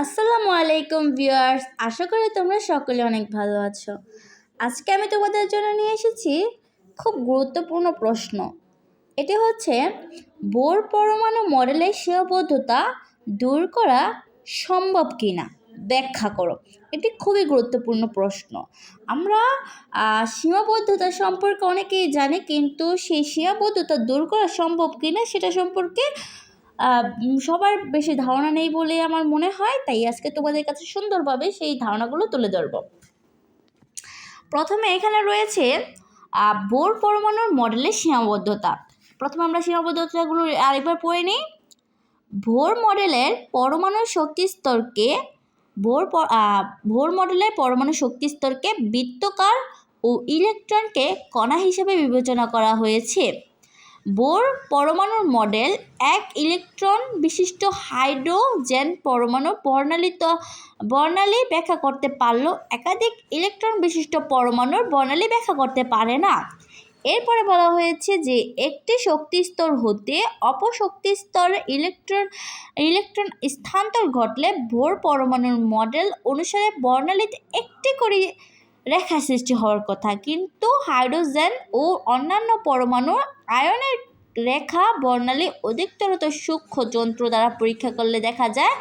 আসসালামু আলাইকুম ভিউয়ার্স, আশা করি তোমরা সকলে অনেক ভালো আছো। আজকে আমি তোমাদের জন্য নিয়ে এসেছি খুব গুরুত্বপূর্ণ প্রশ্ন। এটি হচ্ছে, বোর পরমাণু মডেলের সীমাবদ্ধতা দূর করা সম্ভব কি না ব্যাখ্যা করো। এটি খুবই গুরুত্বপূর্ণ প্রশ্ন। আমরা সীমাবদ্ধতা সম্পর্কে অনেকেই জানি, কিন্তু সেই সীমাবদ্ধতা দূর করা সম্ভব কি না সেটা সম্পর্কে সবার বেশি ধারণা নেই বলে আমার মনে হয়, তাই আজকে তোমাদের কাছে সুন্দরভাবে সেই ধারণাগুলো তুলে ধরবো। প্রথমে এখানে রয়েছে বোর পরমাণুর মডেলের সীমাবদ্ধতা। প্রথমে আমরা সীমাবদ্ধতাগুলো আরেকবার পড়ে নিই। ভোর মডেলের পরমাণু শক্তি স্তরকে, ভোর ভোর মডেলের পরমাণু শক্তি স্তরকে বৃত্তকার ও ইলেকট্রনকে কণা হিসেবে বিবেচনা করা হয়েছে। বোর পরমাণুর মডেল এক ইলেকট্রন বিশিষ্ট হাইড্রোজেন পরমাণু বর্ণালিত, বর্ণালী ব্যাখ্যা করতে পারলেও একাধিক ইলেকট্রন বিশিষ্ট পরমাণুর বর্ণালী ব্যাখ্যা করতে পারে না। এরপরে বলা হয়েছে যে একটি শক্তি স্তর হতে অপর শক্তি স্তরে ইলেকট্রন ইলেকট্রন স্থানান্তর ঘটলে ভোর পরমাণুর মডেল অনুসারে বর্ণালীতে একটি করে রেখা সৃষ্টি হওয়ার কথা। কিন্তু হাইড্রোজেন ও অন্যান্য পরমাণুর আয়নের রেখা বর্ণালী অধিকতরত সূক্ষ্ম যন্ত্র দ্বারা পরীক্ষা করলে দেখা যায়,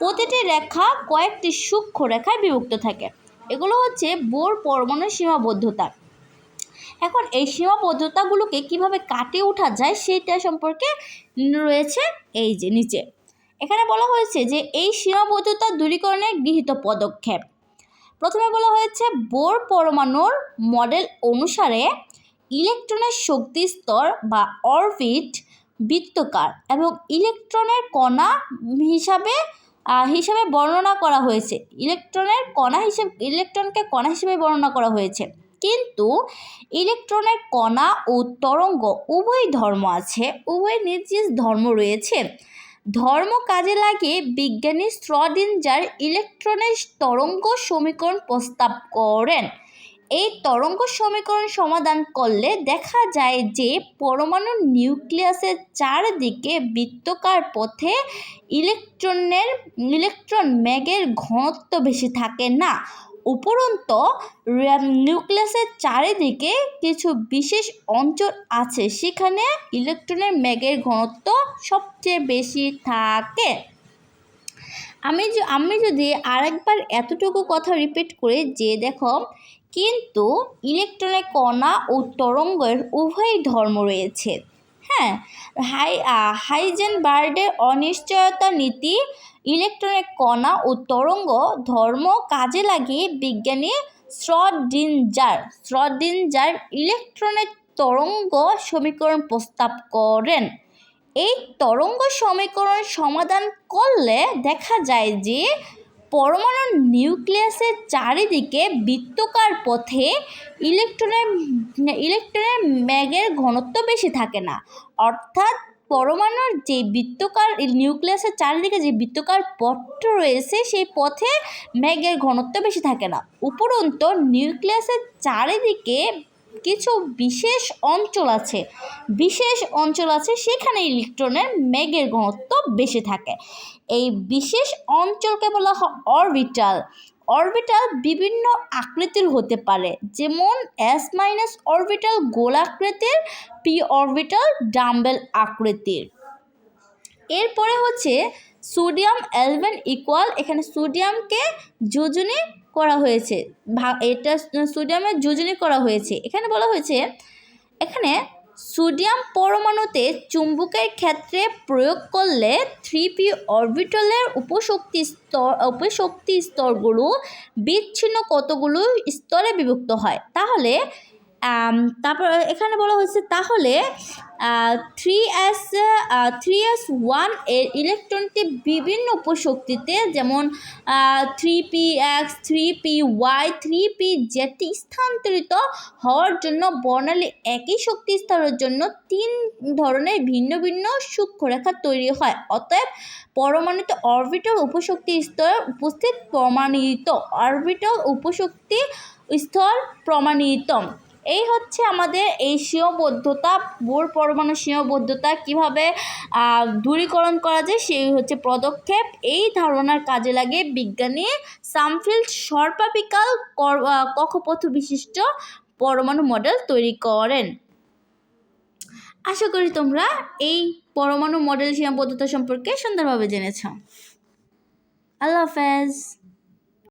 প্রতিটি রেখা কয়েকটি সূক্ষ্ম রেখায় বিভক্ত থাকে। এগুলো হচ্ছে বোর পরমাণু সীমাবদ্ধতা। এখন এই সীমাবদ্ধতাগুলোকে কীভাবে কাটিয়ে ওঠা যায় সেটা সম্পর্কে রয়েছে এই যে নিচে। এখানে বলা হয়েছে যে এই সীমাবদ্ধতা দূরীকরণের গৃহীত পদক্ষেপ। প্রথমে বলা হয়েছে বোর পরমাণুর মডেল অনুসারে ইলেকট্রনের শক্তি স্তর বা অরবিট বৃত্তকার এবং ইলেকট্রনের কণা হিসাবে হিসাবে বর্ণনা করা হয়েছে। ইলেকট্রনের কণা হিসেবে, ইলেকট্রনকে কণা হিসেবে বর্ণনা করা হয়েছে। কিন্তু ইলেকট্রনের কণা ও তরঙ্গ উভয় ধর্ম আছে, উভয় নিজ ধর্ম রয়েছে। ধর্ম কাজে লাগিয়ে বিজ্ঞানী স্ট্রডিঞ্জার ইলেকট্রনের তরঙ্গ সমীকরণ প্রস্তাব করেন। এই তরঙ্গ সমীকরণ সমাধান করলে দেখা যায় যে পরমাণুর নিউক্লিয়াসের চারদিকে বৃত্তকার পথে ইলেকট্রনের, ইলেকট্রন ম্যাগের ঘনত্ব বেশি থাকে না। উপরন্ত নিউক্লিয়াসের চারিদিকে কিছু বিশেষ অঞ্চল আছে। সেখানে ইলেকট্রনের মেঘের ঘনত্ব সবচেয়ে বেশি থাকে। আমি আমি যদি আরেকবার এতটুকু কথা রিপিট করি যে, দেখো, কিন্তু ইলেকট্রনের কণা ও তরঙ্গের উভয় ধর্ম রয়েছে। হ্যাঁ হাই হাইজেনবার্গের অনিশ্চয়তা নীতি, ইলেকট্রনের কণা ও তরঙ্গ ধর্ম কাজে লাগিয়ে বিজ্ঞানী শ্রডিঞ্জার শ্রডিঞ্জার ইলেকট্রনের তরঙ্গ সমীকরণ প্রস্তাব করেন। এই তরঙ্গ সমীকরণ সমাধান করলে দেখা যায় যে পরমাণুর নিউক্লিয়াসের চারিদিকে বৃত্তকার পথে ইলেকট্রনের ইলেকট্রনের ম্যাগের ঘনত্ব বেশি থাকে না। অর্থাৎ পরমাণুর যে বৃত্তকার, নিউক্লিয়াসের চারিদিকে যে বৃত্তকার পথ রয়েছে, সেই পথে ম্যাগের ঘনত্ব বেশি থাকে না। উপরন্ত, নিউক্লিয়াসের চারিদিকে কিছু বিশেষ অঞ্চল আছে। বিশেষ অঞ্চল আছে সেখানে ইলেকট্রনের মেঘের ঘনত্ব বেশি থাকে। এই বিশেষ অঞ্চলকে বলা হয় অরবিটাল। অরবিটাল বিভিন্ন আকৃতির হতে পারে, যেমন এস মাইনাস অরবিটাল গোলাকৃতির পি অরবিটাল ডাম্বেল আকৃতির। এরপরে হচ্ছে সোডিয়াম অ্যালবেন ইকুয়াল এখানে সোডিয়ামকে যোজনী করা হয়েছে। এটা সোডিয়ামের যোজনী করা হয়েছে। এখানে বলা হয়েছে, এখানে সোডিয়াম পরমাণুতে চুম্বকের ক্ষেত্রে প্রয়োগ করলে থ্রি পি অরবিটলের উপশক্তি স্তর, উপশক্তি স্তরগুলো বিচ্ছিন্ন কতগুলো স্তরে বিভক্ত হয়? তাহলে তারপর এখানে বলা হয়েছে, তাহলে থ্রি এস থ্রি এস ওয়ানের ইলেকট্রনটি বিভিন্ন উপশক্তিতে, যেমন three P X three P Y three P Z স্থানান্তরিত হওয়ার জন্য বর্ণালী একই শক্তি স্তরের জন্য তিন ধরনের ভিন্ন ভিন্ন সূক্ষ্মরেখা তৈরি হয়। অতএব, পরমাণিত অরবিটাল উপশক্তি স্তর উপস্থিত প্রমাণিত। অরবিটাল উপশক্তি স্তর প্রমাণিত। এই হচ্ছে আমাদের এই সীমাবদ্ধতা বোর পরমাণু সীমাবদ্ধতা, কীভাবে দূরীকরণ করা যায় সেই হচ্ছে পদক্ষেপ। এই ধারণার কাজে লাগে বিজ্ঞানী সামফিল্ড সর্পাপিকাল কক্ষপথ বিশিষ্ট পরমাণু মডেল তৈরি করেন। আশা করি তোমরা এই পরমাণু মডেল সীমাবদ্ধতা সম্পর্কে সুন্দরভাবে জেনেছ। আল্লাহ হাফেজ।